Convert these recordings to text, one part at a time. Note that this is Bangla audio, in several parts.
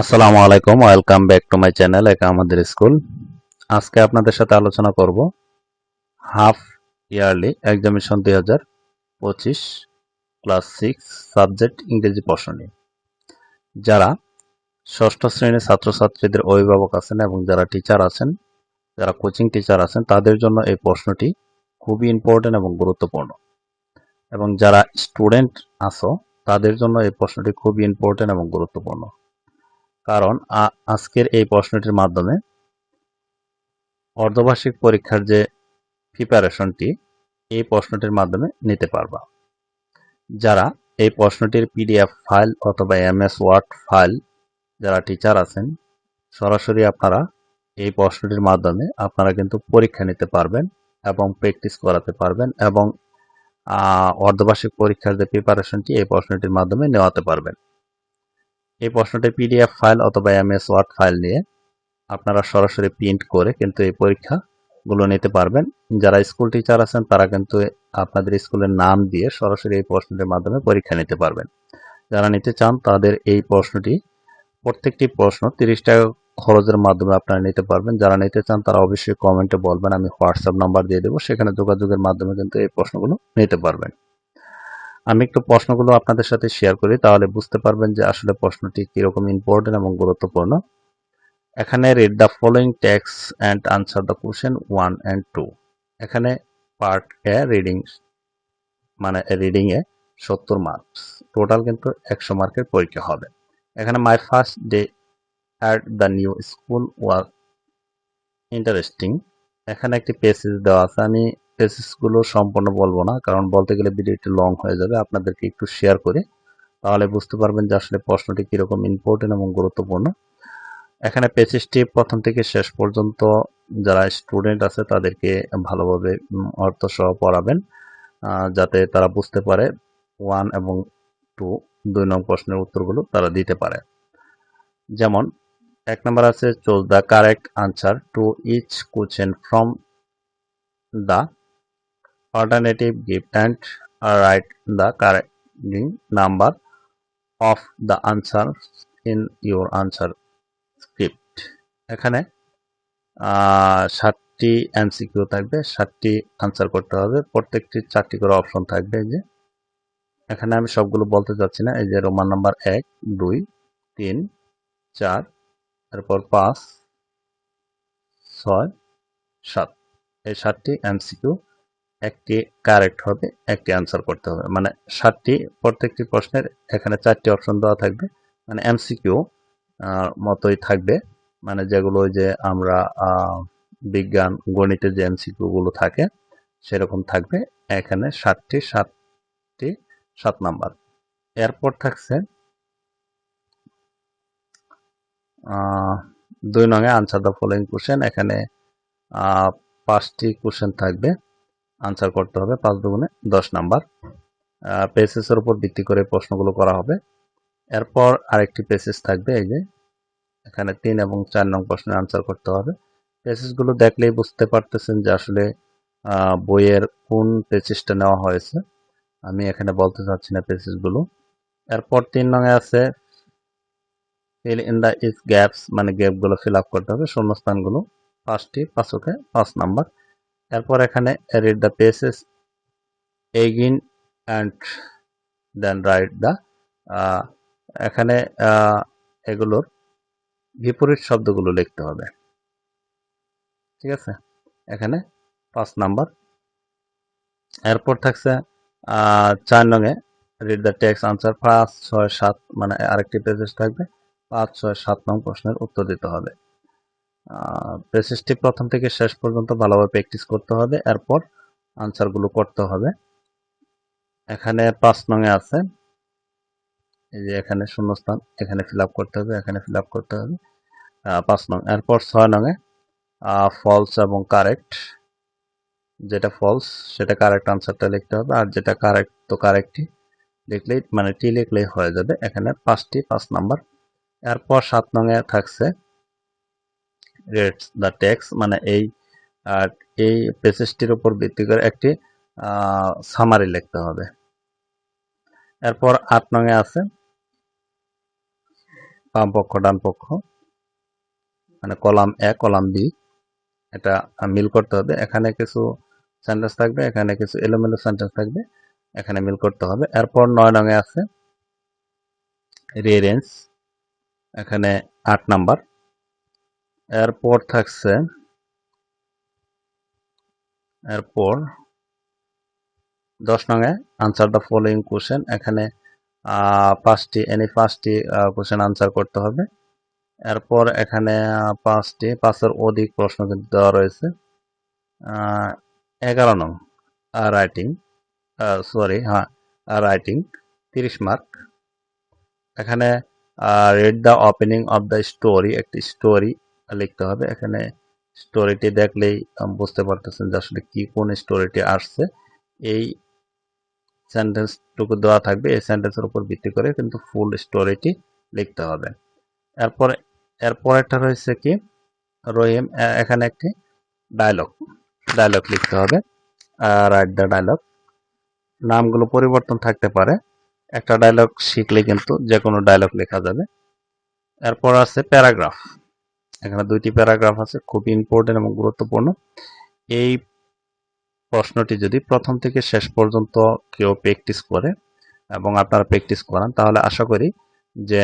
আসসালামু আলাইকুম, welcome back to my channel একা আমাদের স্কুল। আজকে আপনাদের সাথে আলোচনা করব হাফ ইয়ারলি এক্সামিনেশন দুই হাজার পঁচিশ ক্লাস সিক্স সাবজেক্ট ইংরেজি প্রশ্ন যারা ষষ্ঠ শ্রেণির ছাত্রছাত্রীদের অভিভাবক আছেন এবং যারা টিচার আছেন, যারা কোচিং টিচার আছেন, তাদের জন্য এই প্রশ্নটি খুবই ইম্পর্টেন্ট এবং গুরুত্বপূর্ণ। এবং যারা স্টুডেন্ট আছো, তাদের জন্য এই প্রশ্নটি খুবই ইম্পর্টেন্ট এবং গুরুত্বপূর্ণ। কারণ আজকের এই প্রশ্নটির মাধ্যমে অর্ধবার্ষিক পরীক্ষার যে প্রিপারেশনটি এই প্রশ্নটির মাধ্যমে নিতে পারবা। যারা এই প্রশ্নটির পিডিএফ ফাইল অথবা এমএস ওয়ার্ড ফাইল যারা টিচার আছেন, সরাসরি আপনারা এই প্রশ্নটির মাধ্যমে আপনারা কিন্তু পরীক্ষা নিতে পারবেন এবং প্র্যাকটিস করাতে পারবেন এবং অর্ধবার্ষিক পরীক্ষার যে প্রিপারেশনটি এই প্রশ্নটির মাধ্যমে নেওয়াতে পারবেন। এই প্রশ্নটি পিডিএফ ফাইল অথবা এমএস ওয়ার্ড ফাইল নিয়ে আপনারা সরাসরি প্রিন্ট করে কিন্তু এই পরীক্ষাগুলো নিতে পারবেন। যারা স্কুল টিচার আছেন, তারা কিন্তু আপনাদের স্কুলের নাম দিয়ে সরাসরি এই প্রশ্নটির মাধ্যমে পরীক্ষা নিতে পারবেন। যারা নিতে চান, তাদের এই প্রশ্নটি প্রত্যেকটি প্রশ্ন তিরিশ টাকা খরচের মাধ্যমে আপনারা নিতে পারবেন। যারা নিতে চান, তারা অবশ্যই কমেন্টে বলবেন, আমি হোয়াটসঅ্যাপ নাম্বার দিয়ে দেবো। সেখানে যোগাযোগের মাধ্যমে কিন্তু এই প্রশ্নগুলো নিতে পারবেন। আমি একটু প্রশ্নগুলো আপনাদের সাথে শেয়ার করি, তাহলে বুঝতে পারবেন যে আসলে প্রশ্নটি কীরকম ইম্পর্টেন্ট এবং গুরুত্বপূর্ণ। এখানে read the following text and answer the question one and two এখানে পার্ট এ রিডিং মানে রিডিং এ সত্তর মার্কস টোটাল কিন্তু একশো মার্কের পরীক্ষা হবে। এখানে my first day at the new school was interesting এখানে একটি পেসেজ দেওয়া আছে, আমি পেসেসগুলো সম্পূর্ণ বলব না কারণ বলতে গেলে ভিডিওটি লং হয়ে যাবে আপনাদেরকে একটু শেয়ার করে তাহলে বুঝতে পারবেন যে আসলে প্রশ্নটি কীরকম ইম্পর্টেন্ট এবং গুরুত্বপূর্ণ। এখানে পেসেজটি প্রথম থেকে শেষ পর্যন্ত যারা স্টুডেন্ট আছে তাদেরকে ভালোভাবে উম, অর্থ সহ পড়াবেন যাতে তারা বুঝতে পারে ওয়ান এবং টু দুই নং প্রশ্নের উত্তরগুলো তারা দিতে পারে। যেমন এক নম্বর আছে choose the correct answer to each question from the alternative give and write the correcting number of the answers in your answer script. এখানে ষাটটি এমসিকিউ থাকবে ষাটটি আনসার করতে হবে। প্রত্যেকটি চারটি করে অপশন থাকবে যে। এখানে আমি সবগুলো বলতে চাচ্ছি না। এই যে রোমান নাম্বার এক, দুই, তিন, চার, তারপর পাঁচ, ছয়, সাত। এই সাতটি এমসিকিউ একটি কারেক্ট হবে, একটি আনসার করতে হবে। মানে সাতটি প্রত্যেকটি প্রশ্নের এখানে চারটি অপশন দেওয়া থাকবে। মানে এমসিকিউ মতোই থাকবে। মানে যেগুলো যে আমরা বিজ্ঞান, গণিতের যে এমসিকিউ গুলো থাকে, সেরকম থাকবে। এখানে সাতটি সাতটি, সাত নাম্বার। এরপর থাকছে দুই নঙে আনসার দ্য ফলোয়িং কোশ্চেন এখানে পাঁচটি কোশ্চেন থাকবে। আনসার করতে হবে পাঁচ দুগুণে দশ নাম্বার। পেসেসের উপর ভিত্তি করে প্রশ্নগুলো করা হবে। এরপর আরেকটি পেসেস থাকবে, এই যে এখানে তিন এবং চার নং প্রশ্নের আনসার করতে হবে। পেসেসগুলো দেখলেই বুঝতে পারতেছেন যে আসলে বইয়ের কোন পেসেসটা নেওয়া হয়েছে। আমি এখানে বলতে চাচ্ছি না পেসেসগুলো এরপর তিন নঙে আছে fill in the is gaps মানে গ্যাপগুলো ফিল আপ করতে হবে শূন্যস্থানগুলো পাঁচটি, পাঁচকে পাঁচ নাম্বার। এরপর এখানে read the passage again and then write the এখানে এগুলোর বিপরীত শব্দগুলো লিখতে হবে। ঠিক আছে? এখানে পাঁচ নাম্বার। এরপর থাকছে চার নঙে রিড দ্য টেক্স আনসার পাঁচ, ছয়, সাত মানে আরেকটি পেজেস থাকবে, পাঁচ, ছয়, সাত নং প্রশ্নের উত্তর দিতে হবে। পেসেসটি প্রথম থেকে শেষ পর্যন্ত ভালোভাবে প্র্যাকটিস করতে হবে। এরপর আনসারগুলো করতে হবে। এখানে পাঁচ নঙে আছে। এই যে এখানে শূন্যস্থান এখানে ফিল করতে হবে, এখানে ফিল করতে হবে। পাঁচ নং, এরপর ছয় নঙে ফলস এবং কারেক্ট যেটা ফলস সেটা কারেক্ট আনসারটা লিখতে হবে। আর যেটা কারেক্ট তো কারেক্টই লিখলেই মানে টি লিখলেই হয়ে যাবে। এখানে পাঁচটি, পাঁচ নাম্বার। এরপর সাত নঙে থাকছে রেটস দ্য ট্যাক্স মানে এই, আর এই পেসেসটির উপর ভিত্তি করে একটি সামারি লিখতে হবে। এরপর আট নঙে আছে, বাম পক্ষ, ডান পক্ষ মানে কলাম এ, কলাম বি, এটা মিল করতে হবে। এখানে কিছু সেন্টেন্স থাকবে, এখানে কিছু এলোমেলো সেন্টেন্স থাকবে, এখানে মিল করতে হবে। এরপর নয় নঙে আছে রিয়ারেঞ্জ এখানে আট নাম্বার। এরপর থাকছে, এরপর দশ নঙে আনসার দ্য ফলোয়িং কোশ্চেন এখানে পাঁচটি এনি পাঁচটি কোশ্চেন আনসার করতে হবে। এরপর এখানে পাঁচটি, পাঁচের অধিক প্রশ্ন কিন্তু দেওয়া রয়েছে। এগারো নং রাইটিং সরি হ্যাঁ রাইটিং তিরিশ মার্ক এখানে read the opening of the story একটি স্টোরি লিখতে হবে। এখানে স্টোরিটি দেখলেই বুঝতে পারতেছেন যে আসলে কি, কোন স্টোরিটি আসছে। এই সেন্টেন্সটুকু দেওয়া থাকবে, এই সেন্টেন্সের উপর ভিত্তি করে কিন্তু ফুল স্টোরিটি লিখতে হবে। এরপর, এরপরেরটা রয়েছে কি? রহিম এখানে একটি ডায়লগ ডায়লগ লিখতে হবে রাইট দ্য ডায়লগ নামগুলো পরিবর্তন থাকতে পারে। একটা ডায়লগ শিখলে কিন্তু যে কোনো ডায়লগ লেখা যাবে। এরপর আছে প্যারাগ্রাফ এখানে দুইটি প্যারাগ্রাফ আছে, খুব ইম্পর্টেন্ট এবং গুরুত্বপূর্ণ। এই প্রশ্নটি যদি প্রথম থেকে শেষ পর্যন্ত কেউ প্র্যাকটিস করে এবং আপনারা প্র্যাকটিস করান, তাহলে আশা করি যে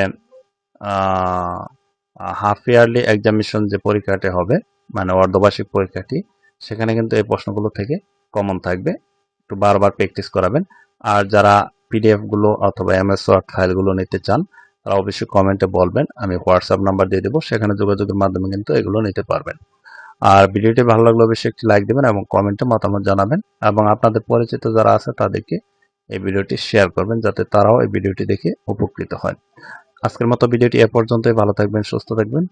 হাফ ইয়ারলি এক্সামিশন যে পরীক্ষাটি হবে মানে অর্ধবার্ষিক পরীক্ষাটি, সেখানে কিন্তু এই প্রশ্নগুলো থেকে কমন থাকবে। একটু বারবার প্র্যাকটিস করাবেন। আর যারা পিডিএফগুলো অথবা এমএস ওয়ার্ড ফাইলগুলো নিতে চান তারা অবশ্যই কমেন্টে বলবেন, আমি হোয়াটসঅ্যাপ নাম্বার দিয়ে দেবো, সেখানে যোগাযোগের মাধ্যমে কিন্তু এগুলো নিতে পারবেন। আর ভিডিওটি ভালো লাগলে অবশ্যই একটি লাইক দেবেন এবং কমেন্টে মতামত জানাবেন এবং আপনাদের পরিচিত যারা আছে তাদেরকে এই ভিডিওটি শেয়ার করবেন যাতে তারাও এই ভিডিওটি দেখে উপকৃত হয় আজকের মতো ভিডিওটি এ পর্যন্তই, ভালো থাকবেন, সুস্থ থাকবেন,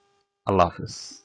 আল্লাহ হাফিজ।